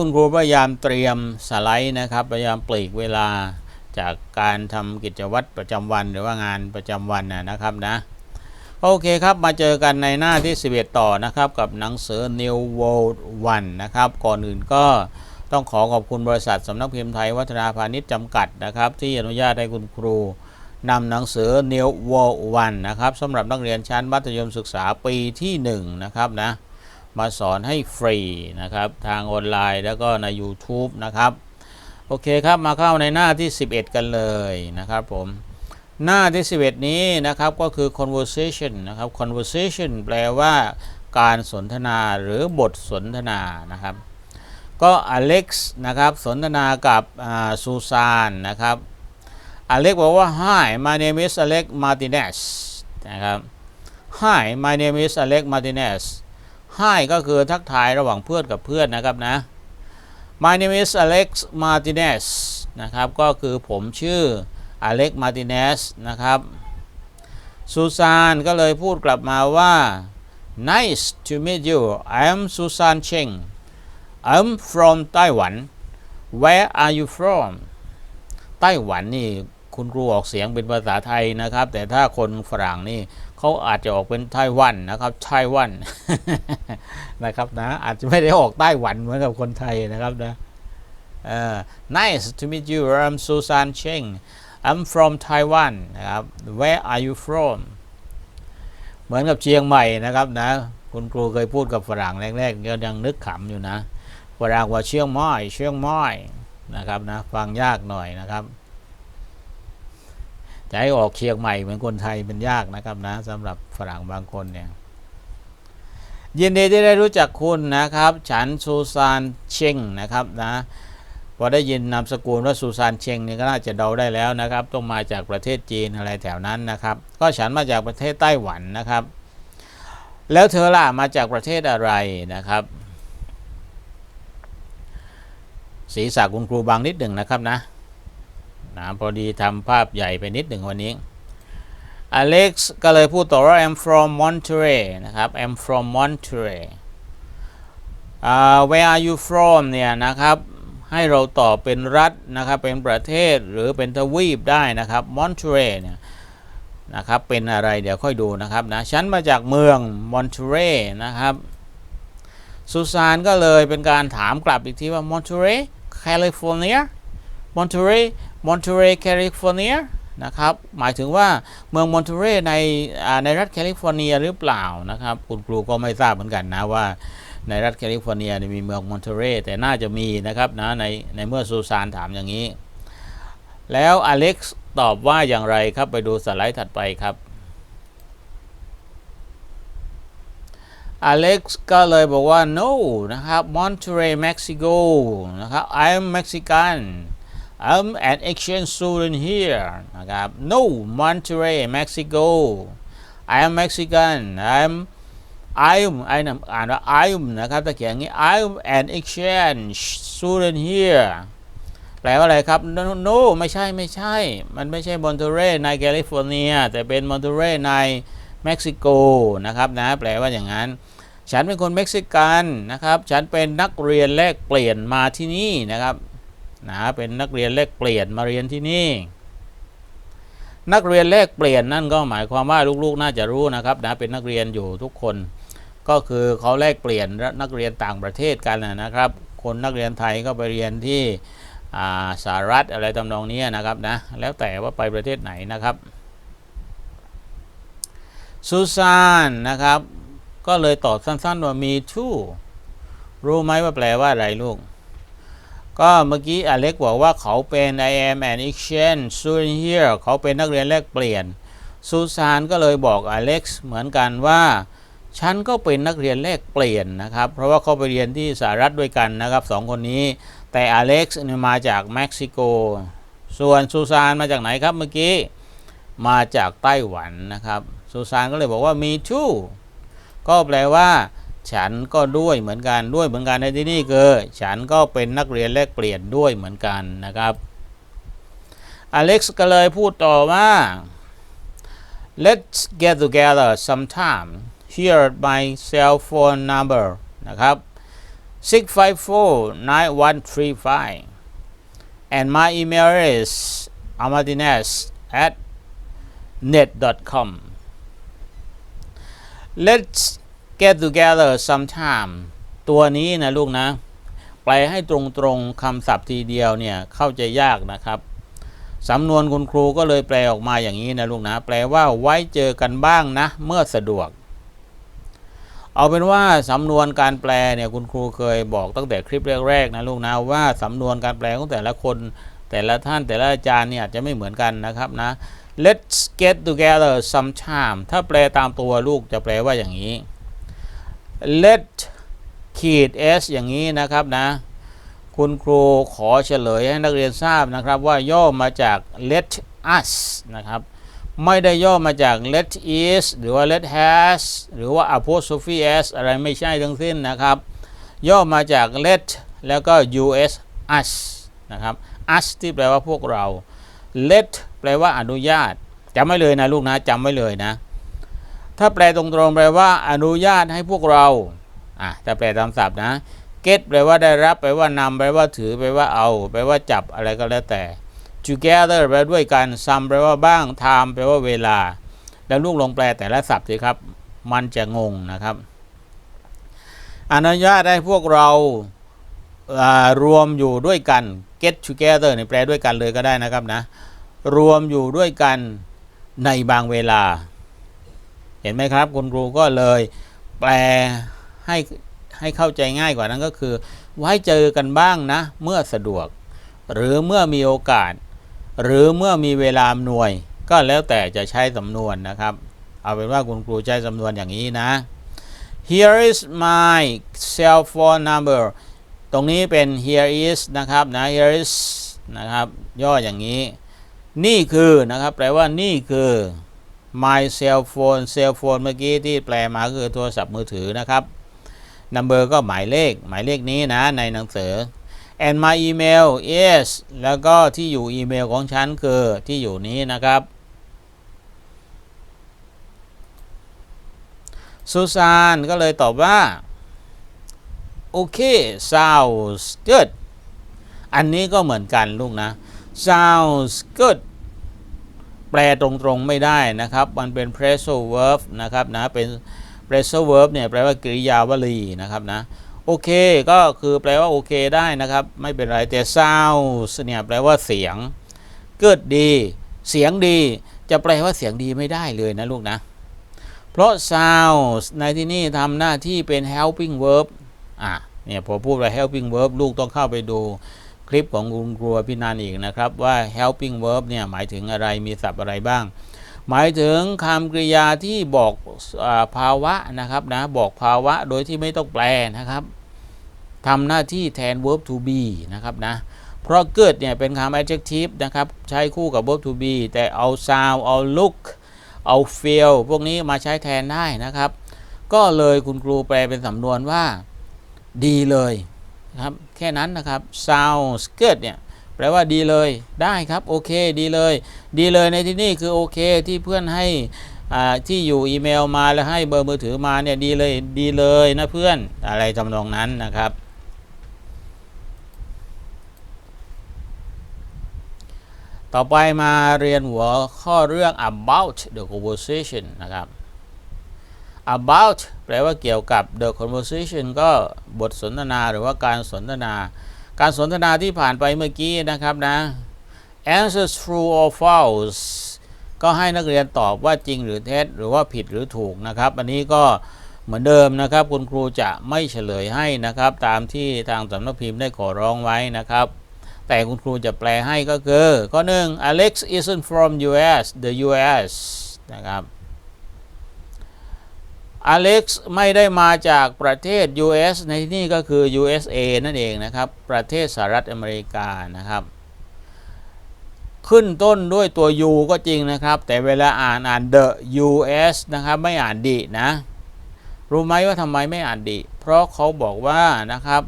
คุณครูพยายามเตรียมสไลด์นะครับ พยายามปลีกเวลาจากการทำกิจวัตรประจำวันหรือว่างานประจำวันนะนะครับนะโอเคครับมาเจอกันในหน้าที่ 11 ต่อนะครับกับหนังสือ New World One นะครับ ก่อนอื่นก็ต้องขอขอบคุณบริษัทสำนักพิมพ์ไทยวัฒนาพาณิชย์จำกัดนะครับ ที่อนุญาตให้คุณครูนำหนังสือ New World One นะครับสำหรับนักเรียนชั้นมัธยมศึกษาปีที่ 1 นะครับนะ มาสอนให้ฟรีนะครับทางออนไลน์แล้วก็ใน YouTube นะครับ โอเคครับมาเข้าในหน้าที่ 11 กันเลยนะครับผมหน้าที่ 11 นี้นะครับก็คือ conversation นะครับ conversation แปลว่าการสนทนาหรือบทสนทนานะครับ ก็อเล็กซ์นะครับสนทนากับซูซานนะครับอเล็กบอกว่า Hi my name is Alex Martinez นะครับ Hi my name is Alex Martinez Hi ก็คือทักทายระหว่างเพื่อนกับเพื่อนนะครับนะ My name is Alex Martinez นะครับ ก็คือผมชื่อ Alex Martinez นะครับซูซานก็เลยพูดกลับมาว่า Nice to meet you I'm Susan Cheng I'm from Taiwan Where are you from ไต้หวันนี่คุณครูออกเสียงเป็นภาษาไทยนะครับ แต่ถ้าคนฝรั่งนี่ เขาอาจจะออกเป็นไต้หวันนะครับไต้หวันนะครับนะอาจจะไม่ได้ออกไต้หวันเหมือนกับคนไทยนะครับนะเออ nice to meet you I'm Susan Cheng I'm from Taiwan นะครับ Where are you from เหมือนกับเชียงใหม่นะครับนะคุณครูเคยพูดกับฝรั่งแรกๆก็ยังนึกขำอยู่นะฝรั่งว่าเชียงใหม่เชียงใหม่นะครับนะฟังยากหน่อยนะครับ จะให้ออกเชียงใหม่เหมือนคนไทยเป็นยากนะครับนะสำหรับฝรั่งบางคนเนี่ยยินดีที่ได้รู้จักคุณนะครับ ฉันซูซานเชงนะครับนะพอได้ยินนามสกุลว่าซูซานเชงนี่ก็น่าจะเดาได้แล้วนะครับ ต้องมาจากประเทศจีนอะไรแถวนั้นนะครับ ก็ฉันมาจากประเทศไต้หวันนะครับ แล้วเธอล่ะมาจากประเทศอะไรนะครับศีรษะคุณครูบางนิดหนึ่งนะครับนะ นะพอดีทำภาพใหญ่ไปนิดหนึ่งวันนี้อเล็กซ์ก็เลยพูดต่อว่า I'm from Monterey นะครับ I'm from Monterey uh, Where are you from เนี่ยนะครับให้เราตอบเป็นรัฐนะครับเป็นประเทศหรือเป็นทวีปได้นะครับ Monterey เนี่ยนะครับเป็นอะไรเดี๋ยวค่อยดูนะครับนะฉันมาจากเมือง Monterey นะครับซูซานก็เลยเป็นการถามกลับอีกทีว่า Monterey California Monterey Monterey California นะครับ หมายถึงว่าเมืองมอนเทเรในในรัฐแคลิฟอร์เนียหรือเปล่านะครับ คุณครูก็ไม่ทราบเหมือนกันนะว่าในรัฐแคลิฟอร์เนียมีเมืองมอนเทเรแต่น่าจะมีนะครับนะในในเมื่อซูซานถามอย่างนี้ แล้วอเล็กซ์ตอบว่าอย่างไรครับไปดูสไลด์ถัดไปครับอเล็กซ์ก็เลยบอกว่า no นะครับ Monterey Mexico นะครับ I'm Mexican I'm an exchange student here นะครับ no Monterey Mexico I am Mexican I'm I'm ไอ้นอ่านว่า I'm นะครับถ้าเขียนอย่างนี้ I'm an exchange student here แปลว่าอะไรครับ no no ไม่ใช่ไม่ใช่ มันไม่ใช่มอนเทเรในแคลิฟอร์เนีย แต่เป็นมอนเทเรในเม็กซิโกนะครับนะแปลว่าอย่างนั้น ฉันเป็นคนเม็กซิกันนะครับ ฉันเป็นนักเรียนแลกเปลี่ยนมาที่นี่นะครับ นะเป็นนักเรียนแลกเปลี่ยนมาเรียนที่นี่ นักเรียนแลกเปลี่ยนนั่นก็หมายความว่าลูกๆน่าจะรู้นะครับนะเป็นนักเรียนอยู่ทุกคน ก็คือเขาแลกเปลี่ยนนักเรียนต่างประเทศกันนะครับ คนนักเรียนไทยก็ไปเรียนที่สหรัฐอะไรทำนองนี้นะครับนะแล้วแต่ว่าไปประเทศไหนนะครับซูซานนะครับ ก็เลยตอบสั้นๆว่ามี two รู้ไหมว่าแปลว่าอะไรลูก ก็เมื่อกี้อเล็กบอกว่าเขาเป็น I am an exchange student here เขาเป็นนักเรียนแลกเปลี่ยน ซูซานก็เลยบอกอเล็กซ์เหมือนกันว่าฉันก็เป็นนักเรียนแลกเปลี่ยนนะครับ เพราะว่าเขาไปเรียนที่สหรัฐด้วยกันนะครับสองคนนี้ แต่อเล็กซ์เนี่ยมาจากเม็กซิโก ส่วนซูซานมาจากไหนครับเมื่อกี้ มาจากไต้หวันนะครับ ซูซานก็เลยบอกว่ามี two ก็แปลว่า ฉันก็ด้วยเหมือนกันด้วยเหมือนกันในที่นี่คือ ฉันก็เป็นนักเรียนแลกเปลี่ยนด้วยเหมือนกันนะครับอเล็กซ์ก็เลยพูดต่อว่า let's get together sometime here my cell phone number นะครับ 654 9135 and my email is amartinez at net.com let's get together sometime ตัวนี้นะลูกนะ แปลให้ตรงๆคำศัพท์ทีเดียวเนี่ยเข้าใจยากนะครับสำนวนคุณครูก็เลยแปลออกมาอย่างนี้นะลูกนะ แปลว่าไว้เจอกันบ้างนะ เมื่อสะดวก เอาเป็นว่าสำนวนการแปลเนี่ยคุณครูเคยบอกตั้งแต่คลิปแรกๆนะลูกนะว่าสำนวนการแปลของแต่ละคน แต่ละท่านแต่ละอาจารย์เนี่ยอาจจะไม่เหมือนกันนะครับนะ let's get together sometime ถ้าแปลตามตัวลูกจะแปลว่าอย่างนี้ let ขีด s อย่างนี้นะครับนะ คุณครูขอเฉลยให้นักเรียนทราบนะครับว่าย่อมาจาก let us นะครับไม่ได้ย่อมาจาก let is หรือว่า let has หรือว่า apostrophe s อะไรไม่ใช่ทั้งสิ้นนะครับ ย่อมาจาก let แล้วก็ us us นะครับ us ที่แปลว่าพวกเรา let แปลว่าอนุญาตจำไว้เลยนะลูกนะจำไว้เลยนะ ถ้าแปลตรงๆแปลว่า อนุญาตให้พวกเราอะถ้าแปลตามศัพท์นะ get แปลว่าได้รับแปลว่านำแปลว่าถือแปลว่าเอาแปลว่าจับอะไรก็แล้วแต่ together แปลด้วยกัน some แปลว่าบ้าง time แปลว่าเวลา แล้วลูกลองแปลแต่ละศัพท์สิครับ มันจะงงนะครับ อนุญาตให้พวกเราอ่ารวมอยู่ด้วยกัน get together นี่แปลด้วยกันเลยก็ได้นะครับนะ รวมอยู่ด้วยกันในบางเวลา เห็นไหมครับ คุณครูก็เลยแปลให้ให้เข้าใจง่ายกว่านั้นก็คือ ไว้เจอกันบ้างนะ เมื่อสะดวก หรือเมื่อมีโอกาส หรือเมื่อมีเวลาอำนวย ก็แล้วแต่จะใช้สำนวนนะครับ เอาเป็นว่าคุณครูใช้สำนวนอย่างนี้นะ here is my cell phone number ตรงนี้เป็น here is นะครับนะ here is นะครับ ย่ออย่างนี้ นี่คือนะครับ แปลว่านี่คือ my cell phone cell phone เมื่อกี้ที่แปลมาคือโทรศัพท์มือถือนะครับ number ก็หมายเลข หมายเลขนี้นะในหนังสือ and my email is แล้วก็ที่อยู่อีเมลของฉันคือที่อยู่นี้นะครับซูซานก็เลยตอบว่า โอเค sounds good อันนี้ก็เหมือนกันลูกนะ sounds good แปลตรงๆไม่ได้นะครับ มันเป็น phrasal verb นะครับนะเป็น phrasal verb เนี่ยแปลว่ากริยาวลีนะครับนะโอเคก็คือแปลว่าโอเคได้นะครับ ไม่เป็นไรแต่ sounds เนี่ยแปลว่าเสียง good ดี เสียงดีจะแปลว่าเสียงดีไม่ได้เลยนะลูกนะ เพราะ sounds ในที่นี่ทำหน้าที่เป็น helping verb อะเนี่ยพอพูดว่า helping verb ลูกต้องเข้าไปดู คลิปของคุณครูพี่นันอีกนะครับว่า helping verb เนี่ยหมายถึงอะไรมีศัพท์อะไรบ้าง หมายถึงคำกริยาที่บอกอภาวะนะครับนะบอกภาวะโดยที่ไม่ต้องแปลนะครับทำหน้าที่แทน verb to be นะครับนะเพราะเกิดเนี่ยเป็นคำ adjective นะครับใช้คู่กับ verb to be แต่เอา sound เอา look เอา feel พวกนี้มาใช้แทนได้นะครับ ก็เลยคุณครูแปลเป็นสำนวนว่า ดีเลย นะครับแค่นั้นนะครับ sounds good เนี่ยแปลว่าดีเลยได้ครับโอเคดีเลย ดีเลยในที่นี่คือโอเคที่เพื่อนให้อ่าที่อยู่อีเมลมาแล้วให้เบอร์มือถือมาเนี่ยดีเลยดีเลยนะเพื่อนอะไรทำนองนั้นนะครับต่อไปมาเรียนหัวข้อเรื่อง about the conversation นะครับ about แปลว่าเกี่ยวกับ the conversation ก็บทสนทนาหรือว่าการสนทนา การสนทนาที่ผ่านไปเมื่อกี้นะครับนะ answers true or false ก็ให้นักเรียนตอบว่าจริงหรือเท็จหรือว่าผิดหรือถูกนะครับ อันนี้ก็เหมือนเดิมนะครับ คุณครูจะไม่เฉลยให้นะครับ ตามที่ทางสำนักพิมพ์ได้ขอร้องไว้นะครับ แต่คุณครูจะแปลให้ก็คือ ข้อหนึ่ง Alex isn't from US the US นะครับ Alex ไม่ได้มาจากประเทศ US ในที่นี่ก็คือ USA นั่นเองนะครับ ประเทศสหรัฐอเมริกานะครับ ขึ้นต้นด้วยตัว U ก็จริงนะครับ แต่เวลาอ่านอ่าน the US นะครับ ไม่อ่านดินะ รู้ไหมว่าทำไมไม่อ่านดิเพราะเขาบอกว่านะครับ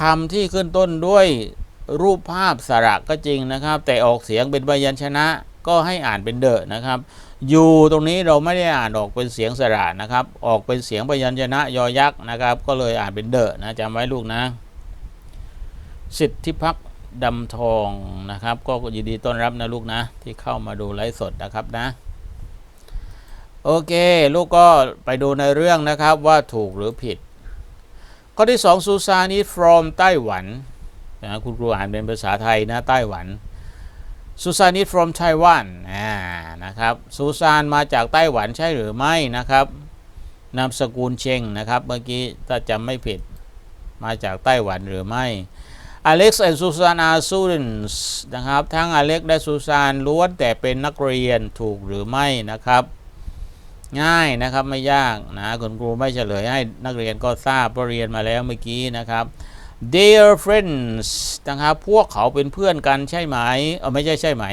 คำที่ขึ้นต้นด้วยรูปภาพสระก็จริงนะครับ แต่ออกเสียงเป็นพยัญชนะก็ให้อ่านเป็นเดอะนะครับ ยู่ตรงนี้เราไม่ได้อ่านออกเป็นเสียงสระนะครับ ออกเป็นเสียงพยัญชนะยอยักษ์นะครับ ก็เลยอ่านเป็นเดอะนะจำไว้ลูกนะ สิทธิพักดำทองนะครับ ก็ยินดีต้อนรับนะลูกนะ ที่เข้ามาดูไลฟ์สดนะครับนะ โอเค ลูกก็ไปดูในเรื่องนะครับว่าถูกหรือผิด ข้อที่สองซูซานี from ไต้หวันนะคุณครูอ่านเป็นภาษาไทยนะไต้หวัน ซูซานี from Taiwan อ่านะครับซูซานมาจากไต้หวันใช่หรือไม่นะครับนามสกุลเชงนะครับ เมื่อกี้ถ้าจำไม่ผิดมาจากไต้หวันหรือไม่อเล็กซ์และซูซานอาซูเรนส์นะครับ ทั้งอเล็กและซูซานล้วนแต่เป็นนักเรียนถูกหรือไม่นะครับ ง่ายนะครับไม่ยากนะคุณครูไม่เฉลยให้นักเรียนก็ทราบเพราะเรียนมาแล้วเมื่อกี้นะครับ dear friends นะครับ พวกเขาเป็นเพื่อนกันใช่ไหมเออไม่ใช่ใช่ไหม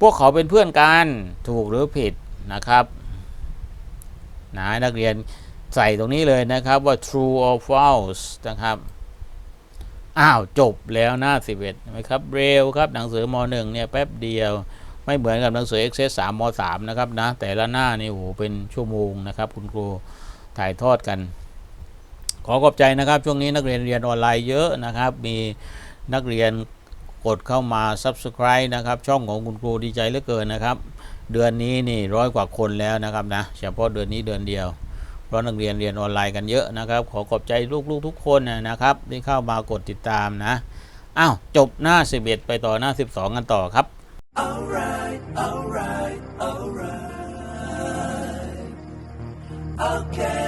พวกเขาเป็นเพื่อนกันถูกหรือผิดนะครับนะนักเรียนใส่ตรงนี้เลยนะครับว่า true or false นะครับ อ้าว จบแล้วหน้า 11เห็นไหมครับ เร็วครับหนังสือม .1 เนี่ยแป๊บเดียวไม่เหมือนกับหนังสือ Access 3ม3นะครับนะ แต่ละหน้านี่โอ้โหเป็นชั่วโมงนะครับ คุณครูถ่ายทอดกัน ขอขอบใจนะครับ ช่วงนี้นักเรียนเรียนออนไลน์เยอะนะครับ มีนักเรียนกดเข้ามา Subscribe นะครับ ช่องของคุณครูดีใจเหลือเกินนะครับ เดือนนี้นี่ร้อยกว่าคนแล้วนะครับนะเฉพาะเดือนนี้เดือนเดียวเพราะนักเรียนเรียนออนไลน์กันเยอะนะครับ ขอขอบใจลูกๆทุกคนนะครับ ที่เข้ามากดติดตามนะอ้าวจบหน้า 11 ไปต่อหน้า 12 กันต่อครับ Alright, alright, alright. Okay.